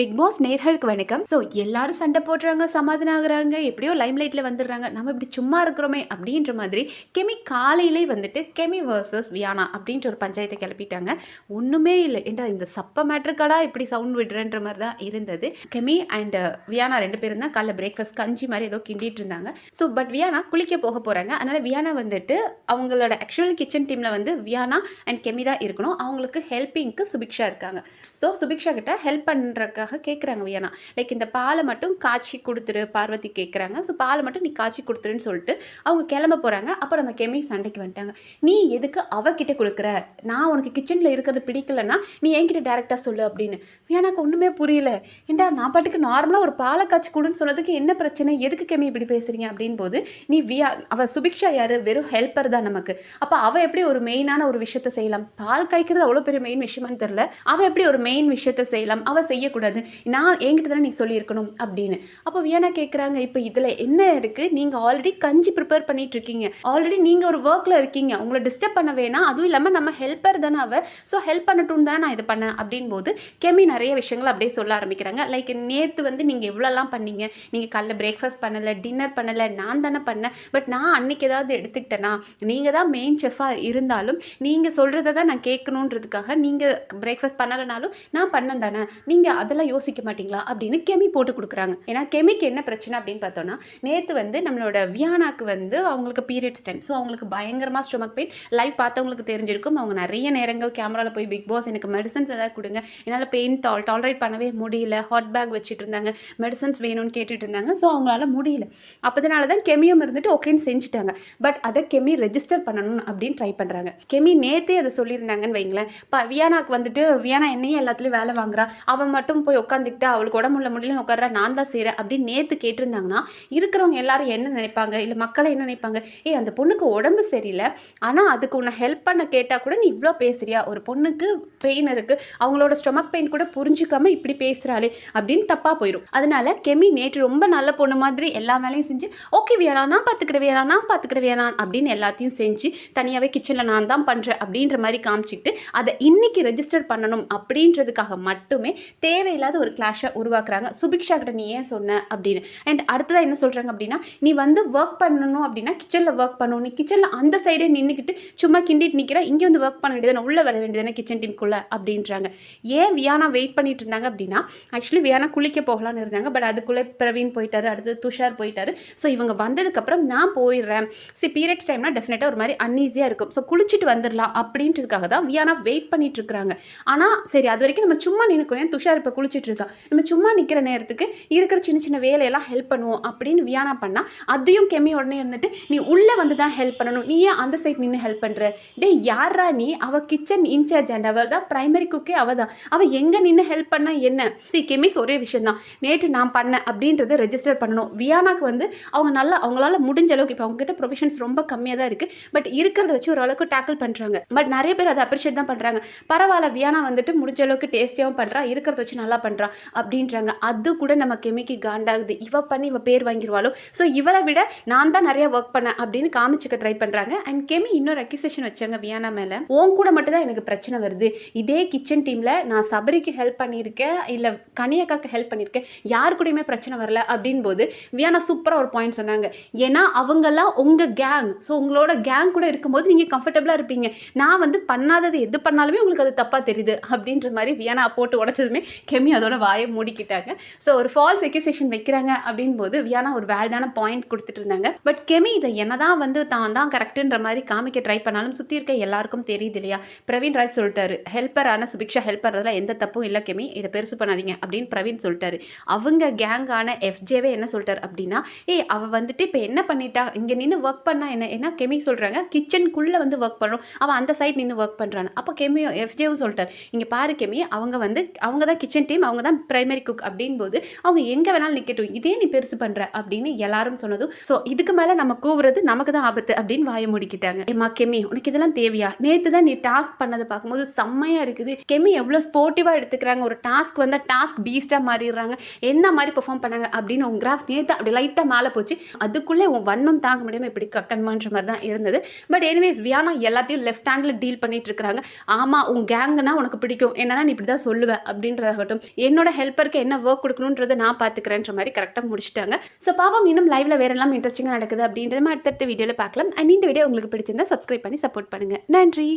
Big pass நேர்களுக்கு வணக்கம். So எல்லாரும் சண்டை போடுறாங்க சமாதானம் ஆகுறாங்க எப்படியோ லைம் லைட்டில் வந்துடுறாங்க. நம்ம இப்படி சும்மா இருக்கிறோமே அப்படின்ற மாதிரி கெமி காலையிலே வந்துட்டு கெமி வர்சஸ் வியானா அப்படின்ற ஒரு பஞ்சாயத்தை கிளப்பிட்டாங்க. ஒன்றுமே இல்லை. ஏண்டா இந்த சப்ப மேட்ருக்காடா இப்படி சவுண்ட் விடுறேன்ற மாதிரி தான் இருந்தது. கெமி அண்ட் வியானா ரெண்டு பேரும் தான் காலைல பிரேக்ஃபாஸ்ட் கஞ்சி மாதிரி ஏதோ கிண்டிட்டு இருந்தாங்க. ஸோ பட் வியானா குளிக்க போக போகிறாங்க அதனால் வியானா வந்துட்டு அவங்களோட ஆக்சுவல் கிச்சன் டீமில் வந்து வியானா அண்ட் கெமி தான் இருக்கணும். அவங்களுக்கு ஹெல்ப்பிங்க்கு சுபிக்ஷா இருக்காங்க. ஸோ சுபிக்ஷா கிட்ட ஹெல்ப் பண்ணுறதுக்காக கேட்குறாங்க வியானா. லைக் இந்த பாலை மட்டும் காய்ச்சி கொடுத்துரு பார்வதி கேட்குறாங்க ஸோ பாலை மட்டும் நீ காய்ச்சி கொடுத்துருன்னு சொல்லிட்டு அவங்க கிளம்ப போகிறாங்க அப்போ நம்ம கெமி சண்டைக்கு வந்துட்டாங்க. நீ எதுக்கு அவகிட்ட கொடுக்குற? நான் உனக்கு கிச்சனில் இருக்கிறது பிடிக்கலன்னா நீ என்கிட்ட டேரெக்டாக சொல்லு அப்படின்னு. வியானாக்கு ஒன்றுமே புரியல. ஏண்டா நான் பாட்டுக்கு நார்மலாக ஒரு பாலை காய்ச்சி கொடுன்னு சொன்னதுக்கு என்ன பிரச்சனை? எதுக்கு கெமி இப்படி பேசுகிறீங்க அப்படின்னு போது நீ வியா அவள் சுபிக்ஷா யார்? வெறும் ஹெல்ப்பர் தான் நமக்கு. அப்போ அவள் எப்படி ஒரு மெயினான ஒரு விஷயத்த செய்யலாம்? பால் காய்க்கிறது அவ்வளோ பெரிய மெயின் விஷயமானு தெரில அவள் எப்படி ஒரு மெயின் விஷயத்த செய்யலாம்? அவள் செய்யக்கூடாது. நான் என்கிட்ட தானே நீ சொல்லியிருக்கணும் அப்படின்னு. அப்போ வியானா கேட்குறாங்க இப்போ இதில் என்ன இருக்குது நீங்கள் ஆல்ரெடி கஞ்சி ப்ரிப்பேர் பண்ணிட்டு இருக்கீங்க ஆல்ரெடி நீங்கள் ஒரு ஒர்க்கில் இருக்கீங்க. உங்களை டிஸ்டர்ப் பண்ண வேணாம். அதுவும் இல்லாமல் நம்ம ஹெல்ப்பர் தானே அவ. ஸோ ஹெல்ப் பண்ணட்டும் தானே நான் இது பண்ணேன். அப்படின் போது கெமி நிறைய விஷயங்கள் அப்படியே சொல்ல ஆரம்பிக்கிறாங்க. லைக் நேற்று வந்து நீங்கள் எவ்வளோலாம் பண்ணீங்க. நீங்கள் காலைல பிரேக்ஃபாஸ்ட் பண்ணலை டின்னர் பண்ணலை நான் தானே பண்ணேன். பட் நான் அன்னைக்கு ஏதாவது எடுத்துக்கிட்டேன்னா நீங்கள் தான் மெயின் செஃபாக இருந்தாலும் நீங்கள் சொல்கிறத தான் நான் கேட்கணுன்றதுக்காக நீங்கள் பிரேக்ஃபாஸ்ட் பண்ணலைனாலும் நான் பண்ணேன் தானே. நீங்கள் அதில் அதெல்லாம் யோசிக்க மாட்டீங்களா அப்படின்னு கெமி போட்டு கொடுக்குறாங்க. ஏன்னா கெமிக்கு என்ன பிரச்சனை அப்படின்னு பார்த்தோன்னா நேற்று வந்து நம்மளோட வியானாக்கு வந்து அவங்களுக்கு பீரியட்ஸ் டைம் ஸோ அவங்களுக்கு பயங்கரமாக ஸ்டொமக் பெயின் லைவ் பார்த்தவங்களுக்கு தெரிஞ்சிருக்கும். அவங்க நிறைய நேரங்கள் கேமராவில் போய் பிக் பாஸ் எனக்கு மெடிசன்ஸ் ஏதாவது கொடுங்க. என்னால் பெயின் டால் டாலரேட் பண்ணவே முடியல. ஹாட் பேக் வச்சுட்டு இருந்தாங்க. மெடிசன்ஸ் வேணும்னு கேட்டுட்டு இருந்தாங்க. ஸோ அவங்களால முடியல. அப்போதனால தான் கெமியும் இருந்துட்டு ஓகேன்னு செஞ்சுட்டாங்க. பட் அதை கெமி ரெஜிஸ்டர் பண்ணணும் அப்படின்னு ட்ரை பண்ணுறாங்க கெமி நேற்றே அதை சொல்லியிருந்தாங்கன்னு வைங்களேன். இப்போ வியானாக்கு வந்துட்டு வியானா என்னையும் எல்லாத்துலேயும் வேலை வாங்குறா. அவன் மட்டும் போய் உட்காந்துக்கிட்டு அவளுக்கு உடம்புல முடியல உட்கார நான் தான் செய்கிறேன் அப்படின்னு நேற்று கேட்டிருந்தாங்கன்னா இருக்கிறவங்க எல்லாரும் என்ன நினைப்பாங்க? இல்லை மக்களை என்ன நினைப்பாங்க? ஏய் அந்த பொண்ணுக்கு உடம்பு சரியில்லை ஆனால் அதுக்கு உன்னை ஹெல்ப் பண்ண கேட்டால் கூட நீ இவ்வளோ பேசுறியா? ஒரு பொண்ணுக்கு பெயின் இருக்குது அவங்களோட ஸ்டொமக் பெயின் கூட புரிஞ்சுக்காம இப்படி பேசுகிறாளே அப்படின்னு தப்பாக போயிடும் அதனால கெமி நேற்று ரொம்ப நல்ல பொண்ணு மாதிரி எல்லா வேலையும் செஞ்சு ஓகே வியானா நான் பார்த்துக்கிறேன் வியானா நான் பார்த்துக்கிறேன் வியானா அப்படின்னு எல்லாத்தையும் செஞ்சு தனியாகவே கிச்சனில் நான் தான் பண்ணுறேன் அப்படின்ற மாதிரி காமிச்சிக்கிட்டு அதை இன்னைக்கு ரெஜிஸ்டர் பண்ணணும் அப்படின்றதுக்காக மட்டுமே தேவையில்லாத ஒரு கிளாஷை உருவாக்குறாங்க. சுபிக்ஷா கிட்ட நீ ஏன் சொன்ன? அப்படின்னு. அண்ட் அடுத்ததாக என்ன சொல்கிறாங்க அப்படின்னா நீ வந்து ஒர்க் பண்ணணும் அப்படின்னா கிச்சனில் ஒர்க் பண்ணணும். நீ கிச்சனில் அந்த சைடே நின்றுக்கிட்டு சும்மா கிண்டிட்டு நிற்கிற இங்கே வந்து ஒர்க் பண்ண வேண்டியதானே உள்ளே வர வேண்டியதானே கிச்சன் டீமுக்குள்ளே அப்படின்றாங்க. ஏன் வியானா வெயிட் பண்ணிட்டு இருந்தாங்க அப்படின்னா ஆக்சுவலி வியானா குளிக்க போகலான்னு இருந்தாங்க. பட் அதுக்குள்ளே பிரவீன் போயிட்டாரு. அடுத்து துஷார் போயிட்டாரு. ஸோ இவங்க வந்ததுக்கப்புறம் நான் போயிடுறேன். சரி பீரியட்ஸ் டைம்னா டெஃபினட்டாக ஒரு மாதிரி அன்ஈஸியாக இருக்கும். ஸோ குளிச்சுட்டு வந்துடலாம் அப்படின்றதுக்காக தான் வியானா வெயிட் பண்ணிட்டு இருக்கிறாங்க. ஆனால் சரி அது வரைக்கும் நம்ம சும்மா நினைக்கணும் துஷார் இப்போ குளிச்சுட்டு இருக்கா நம்ம சும்மா நிற்கிற நேரத்துக்கு இருக்கிற சின்ன சின்ன வேலையெல்லாம் ஹெல்ப் பண்ணுவோம் அப்படின்னு வியானா பண்ணால் அதையும் கெமி உடனே இருந்துட்டு நீ உள்ளே வந்து தான் ஹெல்ப் பண்ணணும். நீ ஏன் அந்த சைட் நின்று ஹெல்ப் பண்ணுற டேய் யாரா நீ? அவள் கிச்சன் இன்சார்ஜ் அண்ட் அவள் தான் ப்ரைமரி குக்கே அவள் தான். அவள் எங்கே நின்று ஹெல்ப் பண்ணால் என்ன? சி கெமிக்கு ஒரே விஷயம் தான். நேற்று நான் பண்ணேன் அப்படின்றத ரெஜிஸ்டர் பண்ணணும். வியானாக்கு வந்து அவங்க நல்லா அவங்களால முடிஞ்ச அளவுக்கு இப்போ அவங்ககிட்ட ப்ரொஃபஷன்ஸ் ரொம்ப கம்மியாக தான் இருக்குது பட் இருக்கிறத வச்சு ஓரளவுக்கு டேக்கிள் பண்ணுறாங்க பட் நிறைய பேர் அதை அப்ரிஷியேட் தான் பண்ணுறாங்க பரவாயில்ல வியானா வந்துட்டு முடிஞ்ச அளவுக்கு டேஸ்டியாகவும் பண்ணுறா இருக்கிறத வச்சு நல்லா பண்ணுறா அப்படின்றாங்க. அது கூட நம்ம கெமிக்கு காண்டாகுது. இவ பண்ணி இவ பேர் வாங்கிடுவாளோ ஸோ இவளை விட நான் தான் நிறைய ஒர்க் பண்ணேன் அப்படின்னு காமிச்சுக்க ட்ரை பண்ணுறாங்க அண்ட் கெமி இன்னொரு அக்யூசேஷன் வச்சாங்க வியானா மேலே. உன் கூட மட்டும் தான் எனக்கு பிரச்சனை வருது. இதே கிச்சன் டீமில் நான் சபரிக்கு ஹெல்ப் பண்ணியிருக்கேன். இல்லை கனியக்காக்கு ஹெல்ப் பண்ணியிருக்கேன். யார் கூடயுமே பிரச்சனை வரல. அப்படின் போது வியானா சூப்பராக ஒரு பாயிண்ட் சொன்னாங்க. ஏன்னா அவங்கெல்லாம் உங்கள் கேங் ஸோ உங்களோட கேங் கூட இருக்கும்போது நீங்கள் கம்ஃபர்டபுளாக இருப்பீங்க. நான் வந்து பண்ணாதது எது பண்ணாலுமே உங்களுக்கு அது தப்பாக தெரியுது. அப்படின்ற மாதிரி வியானா போட்டு உடச்சதுமே கெமி அதோட வாயை மூடிக்கிட்டாங்க. ஸோ ஒரு ஃபால்ஸ் எக்யூசேஷன் வைக்கிறாங்க அப்படின் போது வியானா ஒரு வேல்டான பாயிண்ட் கொடுத்துட்டு இருந்தாங்க. பட் கெமி இதை என்னதான் வந்து தான் தான் கரெக்டுன்ற மாதிரி காமிக்க ட்ரை பண்ணாலும் சுற்றி இருக்க எல்லாருக்கும் தெரியுது இல்லையா? பிரவீன் ராஜ் சொல்லிட்டாரு ஹெல்ப்பரான சுபிக்ஷா ஹெல்ப்பர் அதெல்லாம் எந்த தப்பும் இல்லை கெமி இதை பெருசு பண்ணாதீங்க அப்படின்னு பிரவீன் சொல்லிட்டாரு. அவங்க கேங்கான எஃப்ஜேவே என்ன சொல்லிட்டாரு அப்படின்னா ஏய் அவள் வந்துட்டு இப்போ என்ன பண்ணிட்டா? இங்கே நின்று ஒர்க் பண்ணால் என்ன? என்ன கெமி சொல்கிறாங்க கிச்சனுக்குள்ளே வந்து ஒர்க் பண்ணுறோம் அவன் அந்த சைட் நின்று ஒர்க் பண்ணுறான் அப்போ கெமியும் எஃப்ஜேவும் சொல்லிட்டார் இங்கே பாரு கெமி அவங்க வந்து அவங்க தான் கிச்சன் டீம் அவங்க தான் பிரைமரி குக் அப்படின்போது அவங்க எங்கே வேணாலும் நிற்கட்டும் இதே நீ பெருசு பண்ணுற அப்படின்னு எல்லாரும் சொன்னதும் ஸோ இதுக்கு மேலே நம்ம கூவுறது நமக்கு தான் ஆபத்து அப்படின்னு வாய முடிக்கிட்டாங்க. ஏமா கெமி உனக்கு இதெல்லாம் தேவையா? நேற்று தான் நீ டாஸ்க் பண்ணதை பார்க்கும்போது செம்மையாக இருக்குது. கெமி எவ்வளோ ஸ்போர்ட்டிவாக எடுத்துக்கிறாங்க. ஒரு டாஸ்க் வந்தால் டாஸ்க் பீஸ்டாக மாறிடுறாங்க. என்ன மாதிரி பெர்ஃபார்ம் பண்ணாங்க? அப்படின்னு உன் கிராஃப் நேற்று அப்படி லைட்டாக மேலே போச்சு. அதுக்குள்ளே உன் வன்மம் தாங்க முடியாமல் இப்படி கக்கன்மான்ற மாதிரி தான் இருந்தது. பட் எனிவேஸ் வியானா எல்லாத்தையும் லெஃப்ட் ஹேண்டில் டீல் பண்ணிட்டு இருக்காங்க ஆமாம் உன் கேங்குனா உனக்கு பிடிக்கும். என்னன்னா நீ இப்படி தான் சொல்லுவ அப்படின்றதாகட்டும். என்னோட ஹெல்ப்பருக்கு என்ன ஒர்க் கொடுக்கணுன்றதை நான் பார்த்துக்கிறேன்ற மாதிரி கரெக்டாக முடிச்சிட்டாங்க. ஸோ பாவம் இன்னும் லைவ்ல வேற எல்லாம் இன்ட்ரெஸ்டிங்காக நடக்குது அப்படின்றத அடுத்தடுத்த வீடியோவில் பார்க்கலாம். அண்ட் இந்த வீடியோ உங்களுக்கு பிடிச்சிருந்தா சப்ஸ்கிரைப் பண்ணி சப்போர்ட் பண்ணுங்க. நன்றி!